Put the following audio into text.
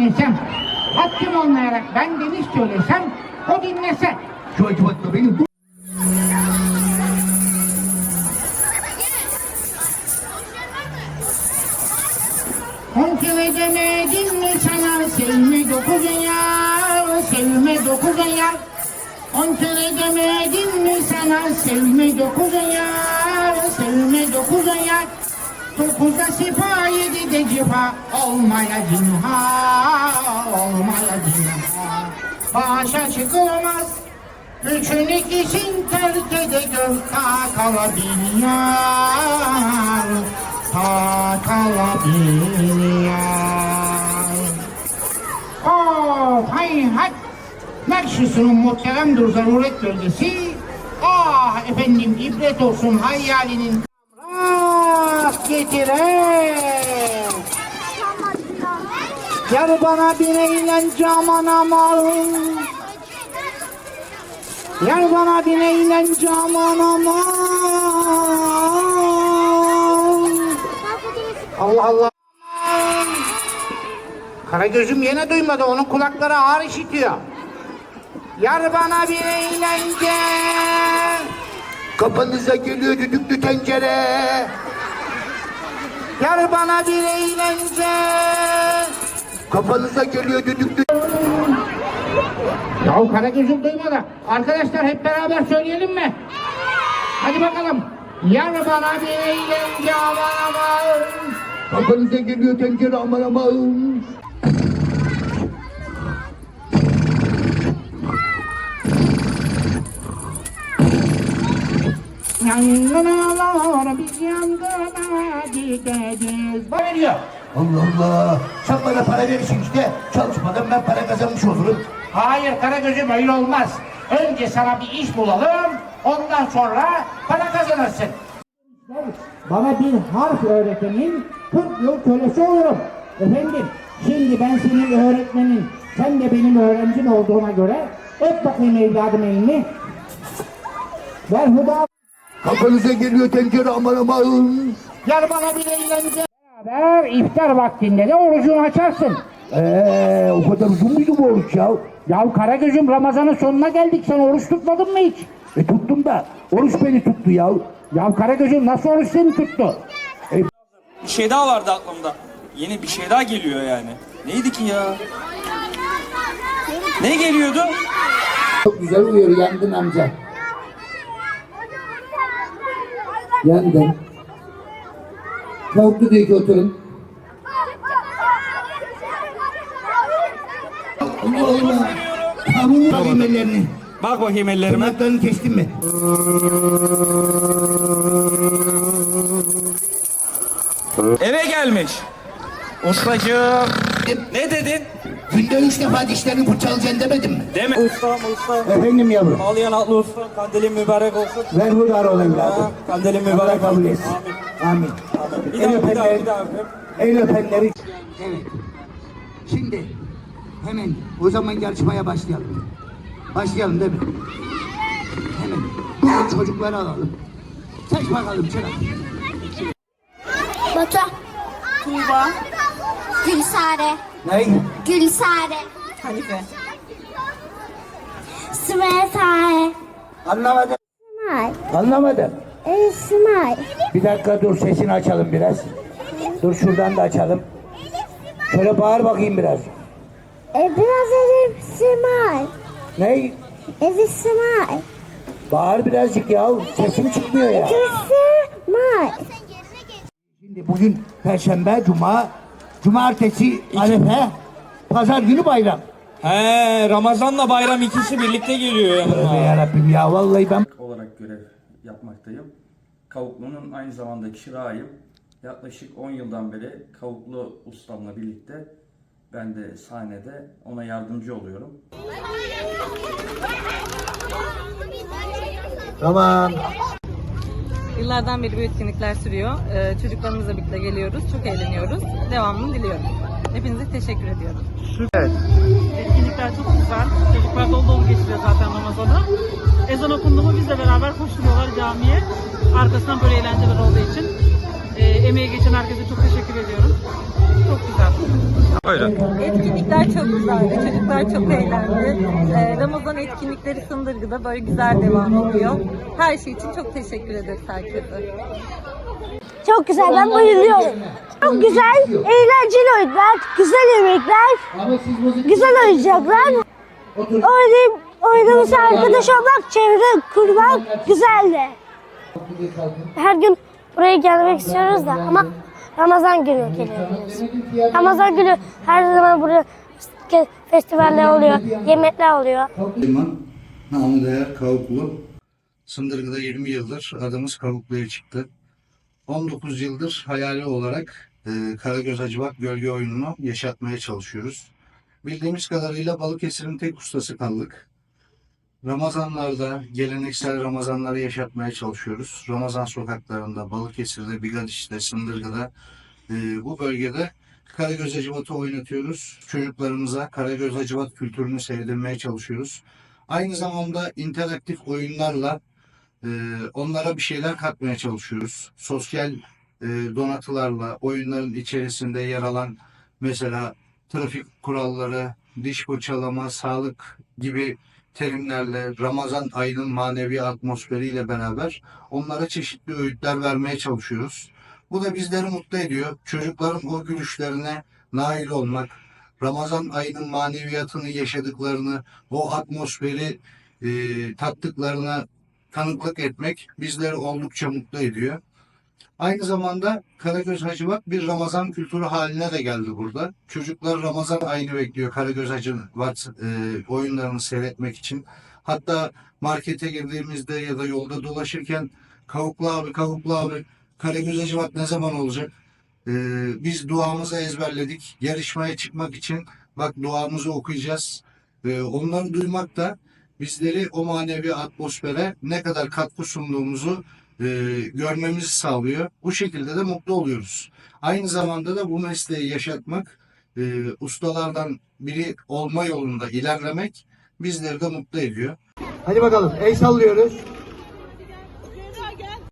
dinlesem. Haddim olmayarak ben deniz söylesem o dinlese. Şu acıbatla benim bu kere demedim mi sana sevme dokuz ayar, sevme dokuz ayar. On kere demedim mi sana sevme dokuz ayar, sevme dokuz ayar. Dokuzda sipa yedide cipa olmaya cinha, olmaya cinha. Başa çıkılamaz, üçün ikisini terk ede gör kalabiliyor. kalabiliyor. Oh, hay hay. Merşusunun muhteremdir zaruret bölgesi. Ah efendim ibret olsun hayalinin rast getiren. Yar bana bir eğlence aman aman. Yar bana bir eğlence aman aman. Allah Allah. Karagöz'üm yine duymadı. Onun kulakları ağır işitiyor. Yar bana bir eğlence. kafanıza geliyor düdüklü tencere. Yar bana bir eğlence. Kafanıza geliyor düdüklü Yahu Karagöz'üm duymadı. Arkadaşlar hep beraber söyleyelim mi? Hadi bakalım. Yar bana bir eğlence aman aman. Kafanıza geliyor tencere aman aman. Yangınlar biz yangına gideceğiz. Bana veriyor. Allah Allah. Sen bana para verirsin işte. Çalışmadan ben para kazanmış olurum. Hayır Karagöz'üm öyle olmaz. Önce sana bir iş bulalım. Ondan sonra para kazanırsın. Bana bir harf öğretenin 40 yıl kölesi olurum. Efendim şimdi ben senin öğretmenin sen de benim öğrencim olduğuna göre öp bakayım evladım elini. Ver huda. Kafanıza geliyor tencere aman aman. Gel bana bir eğlence. Beraber iftar vaktinde de orucunu açarsın. Eee o kadar uzun muydu bu oruç ya? Ya Karagöz'üm Ramazan'ın sonuna geldik. Sen oruç tutmadın mı hiç? E tuttum da oruç beni tuttu ya. Ya Karagöz'üm nasıl oruç seni tuttu? Bir şey daha vardı aklımda. Yeni bir şey daha geliyor yani. Neydi ki ya? Ne geliyordu? Çok güzel uyuyor yandın amca. Tavuklu diyor ki oturun. Allah Allah. Bakayım ellerini. Bak bakayım ellerime. Tırnaklarını kestin mi? Eve gelmiş. Ustacığım. Ne dedin? Günde üç defa dişlerini fırçalayacaksın demedim mi? Deme. Ustam usta. Efendim yavrum. Ağlayan atlı usta. Kandilin mübarek olsun. Ver hudar ol evladım. Kandilin Allah mübarek kabul olsun. etsin. Amin. Bir El daha bir daha öpenler, bir daha. öpeyim. el öpenleri. Evet. Şimdi hemen o zaman yarışmaya başlayalım. Başlayalım değil mi? Hemen. O çocukları alalım. Seç bakalım çırak. Batu. Tuğba. Gülsare. Ney? Gülsare. Hanife. Sümeyye Anlamadım. Smile. Anlamadım. E, smile. Bir dakika dur sesini açalım biraz. Dur şuradan da açalım. Şöyle bağır bakayım biraz. E, biraz önce smile. Ney? Evet smile. Bağır birazcık ya. Sesim çıkmıyor ya. Smile. Şimdi bugün Perşembe, Cuma, Cumartesi, Arefe, Pazar günü bayram. He Ramazan'la bayram ikisi birlikte geliyor yanıma. yarabbim ya vallahi ben olarak görev yapmaktayım. Kavuklu'nun aynı zamanda çırağıyım. Yaklaşık 10 yıldan beri Kavuklu ustamla birlikte ben de sahnede ona yardımcı oluyorum. Tamam. Yıllardan beri bu etkinlikler sürüyor. Ee, çocuklarımızla birlikte geliyoruz. Çok eğleniyoruz. Devamını diliyorum. Hepinize teşekkür ediyorum. Etkinlikler çok güzel. Çocuklar dolu dolu geçiriyor zaten Ramazan'ı. Ezan okundu mu bizle beraber koşturuyorlar camiye. Arkasından böyle eğlenceler olduğu için E, emeği geçen herkese çok teşekkür ediyorum. Çok güzel. Etkinlikler çok güzeldi. Çocuklar çok eğlendi. Ee, Ramazan etkinlikleri Sındırgı'da böyle güzel devam ediyor. Her şey için çok teşekkür ederiz herkese. Çok güzel. Ben bayılıyorum. Çok güzel, eğlenceli oyunlar, güzel yemekler, güzel oyuncaklar. Oynayıp, oynaması arkadaş olmak, çevre kurmak güzeldi. Her gün buraya gelmek istiyoruz da ama Ramazan günü geliyoruz. Ramazan günü her zaman burada festivaller oluyor, yemekler oluyor. Liman, namı Kavuklu. Sındırgı'da 20 yıldır adımız Kavuklu'ya çıktı. 19 yıldır hayali olarak e, Karagöz Hacivat gölge oyununu yaşatmaya çalışıyoruz. Bildiğimiz kadarıyla Balıkesir'in tek ustası kaldık. Ramazanlarda, geleneksel Ramazanları yaşatmaya çalışıyoruz. Ramazan sokaklarında, Balıkesir'de, Bigadiş'te, Sındırgı'da e, bu bölgede Karagöz Hacivat'ı oynatıyoruz. Çocuklarımıza Karagöz Hacivat kültürünü sevdirmeye çalışıyoruz. Aynı zamanda interaktif oyunlarla e, onlara bir şeyler katmaya çalışıyoruz. Sosyal e, donatılarla oyunların içerisinde yer alan mesela trafik kuralları, diş fırçalama, sağlık gibi terimlerle Ramazan ayının manevi atmosferiyle beraber onlara çeşitli öğütler vermeye çalışıyoruz. Bu da bizleri mutlu ediyor. Çocukların o gülüşlerine nail olmak, Ramazan ayının maneviyatını yaşadıklarını, o atmosferi e, tattıklarına tanıklık etmek bizleri oldukça mutlu ediyor. Aynı zamanda Karagöz Hacivat bir Ramazan kültürü haline de geldi burada. Çocuklar Ramazan ayını bekliyor Karagöz Hacivat e, oyunlarını seyretmek için. Hatta markete girdiğimizde ya da yolda dolaşırken Kavuklu abi, Kavuklu abi Karagöz Hacivat ne zaman olacak? E, biz duamızı ezberledik. Yarışmaya çıkmak için bak duamızı okuyacağız. E, onları duymak da bizleri o manevi atmosfere ne kadar katkı sunduğumuzu e, görmemizi sağlıyor. Bu şekilde de mutlu oluyoruz. Aynı zamanda da bu mesleği yaşatmak, e, ustalardan biri olma yolunda ilerlemek bizleri de mutlu ediyor. Hadi bakalım el sallıyoruz.